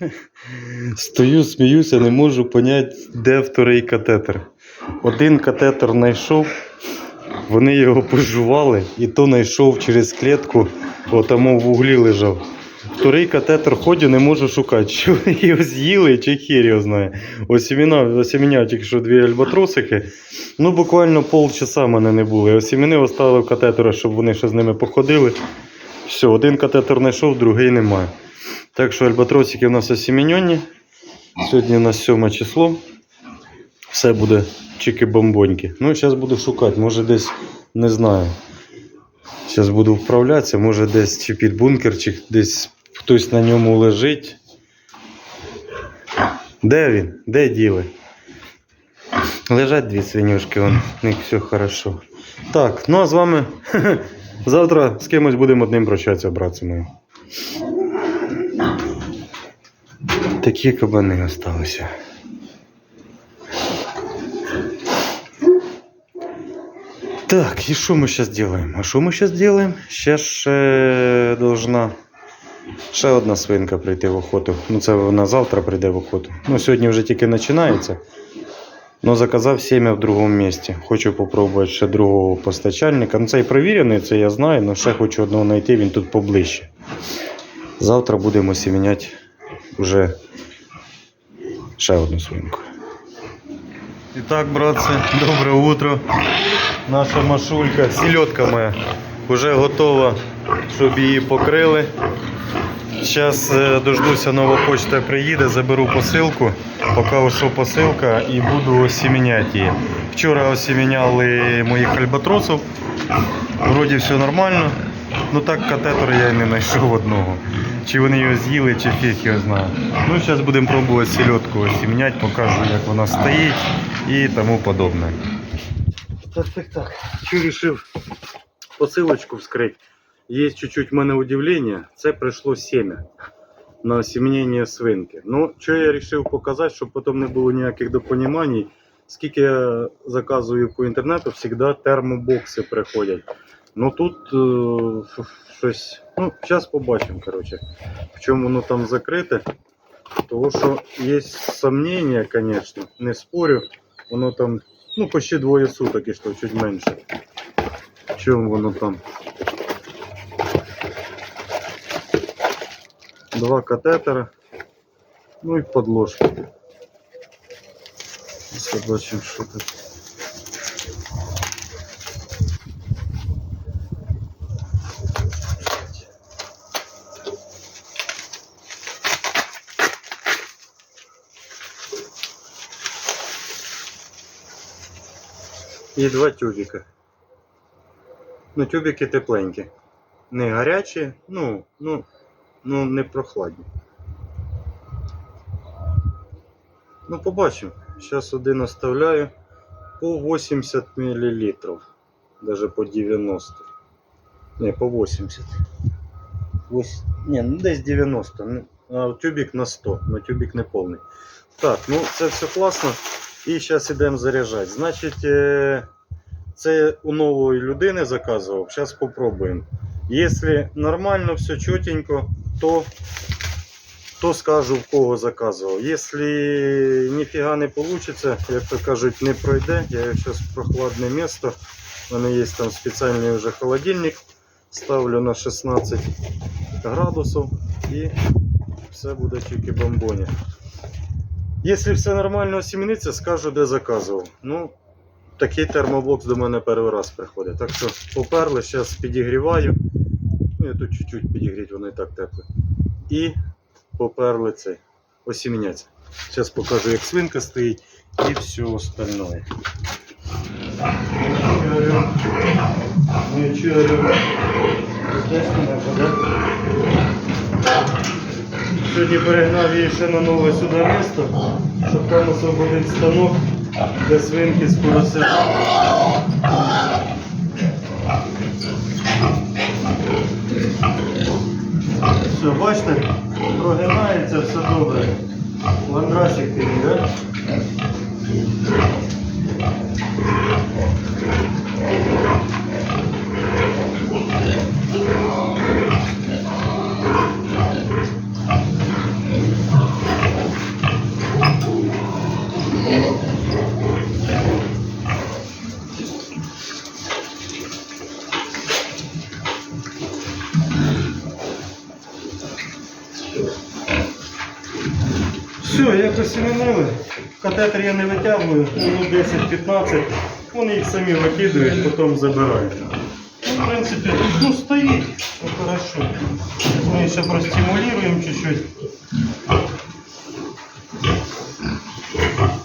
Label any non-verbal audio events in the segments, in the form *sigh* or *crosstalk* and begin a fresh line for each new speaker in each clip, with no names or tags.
*laughs* Стою, сміюся, не можу поняти, де вторий катетер. Один катетер знайшов, вони його пожували, і то знайшов через клітку, отамо в углі лежав. Вторий катетер ходю, не можу шукати, вони його з'їли, чи хір його знає. Осіміна, осіміня тільки що дві альбатросики. Ну, буквально полчаса мене не було. Осіміни оставили катетера, щоб вони ще з ними походили. Все, один катетер знайшов, другий немає. Так що альбатросики у нас осіміньонні. Сьогодні у нас 7 число. Все буде чики-бомбоньки. Ну, зараз буду шукати, може десь не знаю. Зараз буду вправлятися, може десь чи під бункер, чи десь хтось на ньому лежить. Де він? Де діли? Лежать дві свинюшки, вон, в них все хорошо. Так, ну а з вами *laughs* завтра з кимось будемо одним прощатися, братці мої. Такі кабани осталися. Так, и что мы сейчас делаем? А що ми зараз делаем? Сейчас ще должна ще одна свинка прийти в охоту. Ну це вона завтра прийде в охоту. Ну сьогодні вже тільки починається. Ну заказав сім'я в другому місці. Хочу попробувати ще другого постачальника. Ну цей провірений, це я знаю, але ще хочу одного знайти, він тут поближче. Завтра будемо сіміняти вже ще одну свинку. І так, братці, добре утро. Наша машулька, сільотка моя, вже готова, щоб її покрили. Зараз дождуся, нова почта приїде, заберу посилку, поки ушов посилка і буду осіміняти її. Вчора осіміняли моїх альбатросів, вроді все нормально. Ну так катетер я не знайшов одного. Чи вони його з'їли, чи фіг його знає. Ну зараз будемо пробувати сільотку осіміняти, покажу як вона стоїть і тому подобне. Так, так, так. Що вирішив посилочку вскрити? Є чуть-чуть в мене удивлення. Це прийшло сім'я на осім'яння свинки. Ну, що я вирішив показати, щоб потім не було ніяких допонімань. Скільки я заказую по інтернету, завжди термобокси приходять. Ну тут е, щось. Ну, зараз побачимо, коротше, в чому воно там закрите. Тому що є сумніння, звісно, не спорю. Воно там Ну, почти двоє суток і що, чуть менше. Чому воно там? Два катетера. Ну і подложки. Побачимо, що тут. І два тюбика. Ну, тюбики тепленькі. Не гарячі, ну, ну, ну не прохладні. Ну, побачимо. Зараз один оставляю по 80 мл. Даже по 90. Не, по 80. 8... Не, ну десь 90. Ну, А тюбик на 100, но тюбик не повний. Так, ну це все класно. І зараз йдемо заряджати. Значить, е, це у нової людини заказував. Зараз спробуємо. Якщо нормально, все чотенько, то, то скажу в кого заказував. Якщо ніфіга не вийде, як то кажуть, не пройде, я зараз в прохладне місто. У мене є там спеціальний вже холодильник. Ставлю на 16 градусів і все буде тільки бомбоні. Якщо все нормально осіміниться, скажу, де заказував. Ну, такий термоблок до мене перший раз приходить. Так що поперли, зараз підігріваю. Ну, я тут чуть-чуть підігріти, воно і так тепле. І поперли цей. Осіміняться. Зараз покажу, як свинка стоїть і все остальное. Ну, чую. Десь вона буде. Сьогодні перегнав її ще на нове сюди місто, щоб там освободити станок, де свинки скоро. Все, бачите, прогинається, все добре. Ландрасик такий, да? Як. Катетер я не витягую, минут 10-15. Вони їх самі викидують, потім забирають. Ну, в принципі, ну стоїть, все хорошо. Ми ще простимулюємо чуть-чуть.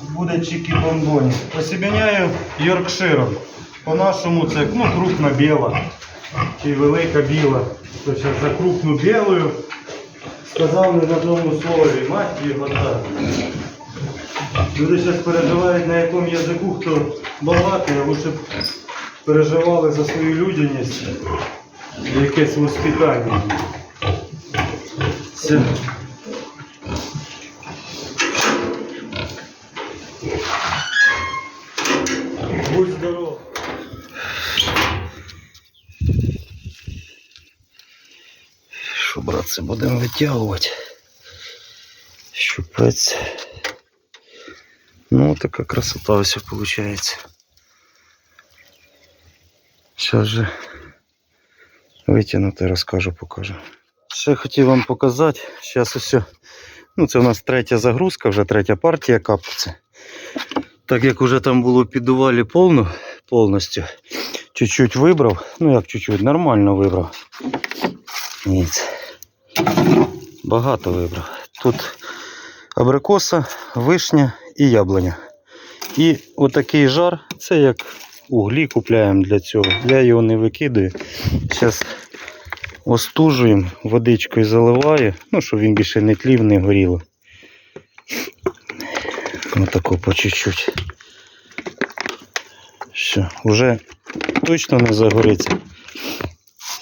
Буде чики бомбоні. Посібіняю Йоркширом. По-нашому це ну, крупна біла чи велика біла. То зараз за крупну білою сказав не в одному слові, мать його так. Люди зараз переживають, на якому язику хто балакає, а лучше б переживали за свою людяність якесь воспитання. Все. Будь здоров. Що, братці, будемо витягувати. Щупець. Ну, така красота ось виходить. Зараз же витягнути, розкажу, покажу. Ще хотів вам показати. Зараз ось. Ну, це у нас третя загрузка, вже третя партія капці. Так як уже там було підувалі повну, повністю, чуть-чуть вибрав. Ну як чуть-чуть, нормально вибрав. Ні. Багато вибрав. Тут абрикоса, вишня і яблуня. І отакий жар, це як углі купляємо для цього. Я його не викидаю. Зараз остужуємо, водичкою заливаю, ну, щоб він більше не тлів, не горіло. Отако по чуть-чуть. Все, вже точно не загориться.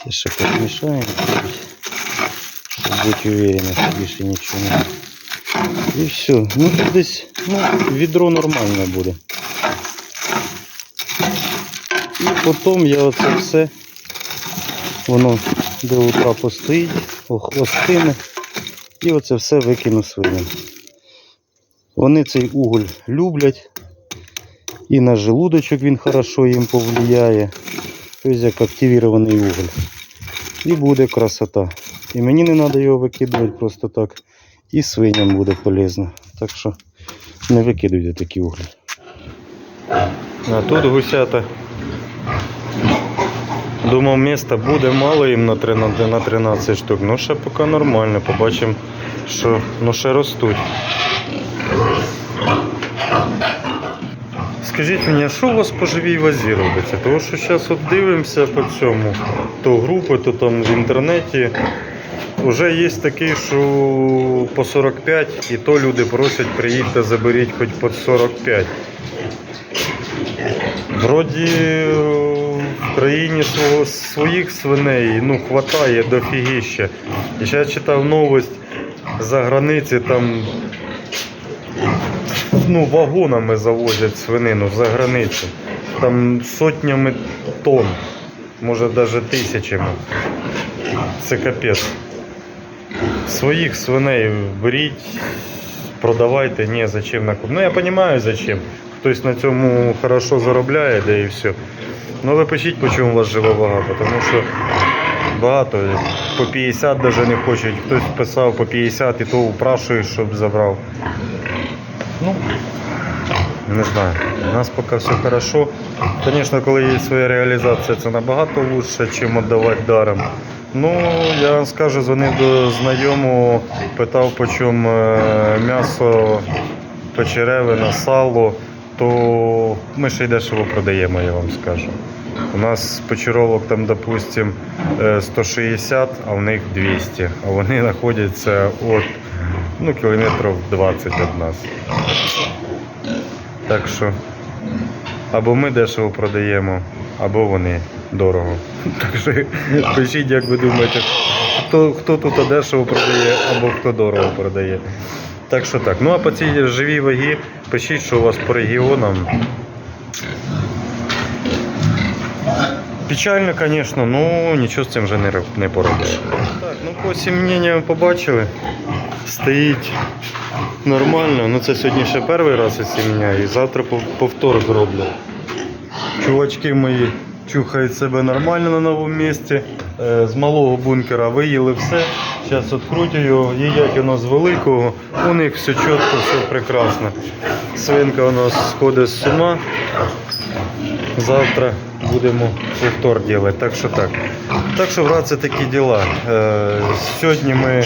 Ще підмішаємо. Щоб бути уверені, що більше нічого не. І все. Ну десь ну, відро нормально буде. І потім я оце все, воно до утра постоїть, охлостиме. І оце все викину свиням. Вони цей уголь люблять. І на желудочок він хорошо їм повлияє. Тобто як активірований уголь. І буде красота. І мені не треба його викидувати просто так. І свиням буде полезно. Так що не викидуйте такі углі. А тут гусята. Думав, міста буде мало їм на 13, на 13 штук. Ну ще поки нормально. Побачимо, що ну, ще ростуть. Скажіть мені, а що у вас по живій вазі робиться? Тому що зараз от дивимося по цьому, то групи, то там в інтернеті. Уже є такий, що по 45, і то люди просять приїдьте, заберіть хоч по 45. Вроді е, в країні свого, своїх свиней ну, хватає дофігіща. І ще я читав новость за границі, там ну, вагонами завозять свинину за границю. Там сотнями тонн, може навіть тисячами. Це капець. Своїх свиней беріть, продавайте, ні, зачем на Ну я розумію зачем. Хтось на цьому хорошо заробляє, да і все. Ну ви пишіть, по чому у вас жива вага, тому що багато по 50 навіть не хочуть. Хтось писав по 50 і то упрашує, щоб забрав. Ну, не знаю. У нас поки все хорошо. Звісно, коли є своя реалізація, це набагато краще, ніж віддавати даром. Ну, я вам скажу, дзвонив до знайомого, питав, по чому е, м'ясо, печеревина, сало, то ми ще й дешево продаємо, я вам скажу. У нас печеровок там, допустим, е, 160, а в них 200, а вони знаходяться от ну, кілометрів 20 від нас. Так що або ми дешево продаємо, або вони дорого. *laughs* Так що пишіть, як ви думаєте, хто, хто тут дешево продає, або хто дорого продає. Так що так. Ну а по цій живій вагі пишіть, що у вас по регіонам. Печально, звісно, ну нічого з цим вже не, не поробиш. Так, ну по сім'єнням побачили. Стоїть нормально. Ну це сьогодні ще перший раз осім'я і завтра пов- повтор зроблю. Чувачки мої чухають себе нормально на новому місці. Е, З малого бункера виїли все. Зараз відкрутю його, їдять воно з великого. У них все чітко, все прекрасно. Свинка у нас сходить з ума. Завтра будемо повтор робити. Так що так. Так що, брат, це такі діла. Е, сьогодні ми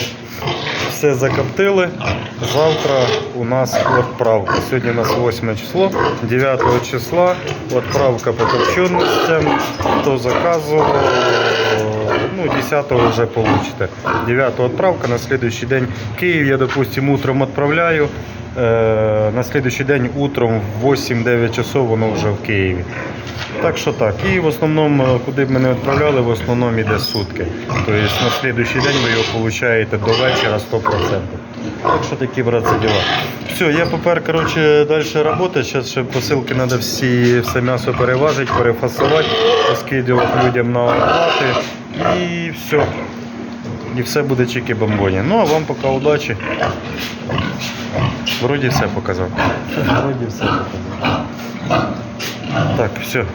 все закоптили. Завтра у нас відправка. Сьогодні у нас 8 число, 9 числа відправка по копченостям. Хто заказував, ну, 10 вже получите. 9 відправка, на следующий день Київ, я, допустим, утром відправляю. Е, На следующий день утром в 8-9 часов воно вже в Києві. Так що так. І в основному, е, куди б ми не відправляли, в основному йде сутки. Тобто на следующий день ви його получаєте до вечора 100%. Так що такі, брат, діла. Все, я попер, короче, далі працювати. Зараз ще посилки треба всі, все м'ясо переважити, перефасувати, поскидувати людям на оплати. І все. І все буде чики-бомбоні. Ну, а вам поки удачі. Вроді все показав. Вроді все показав. Так, все.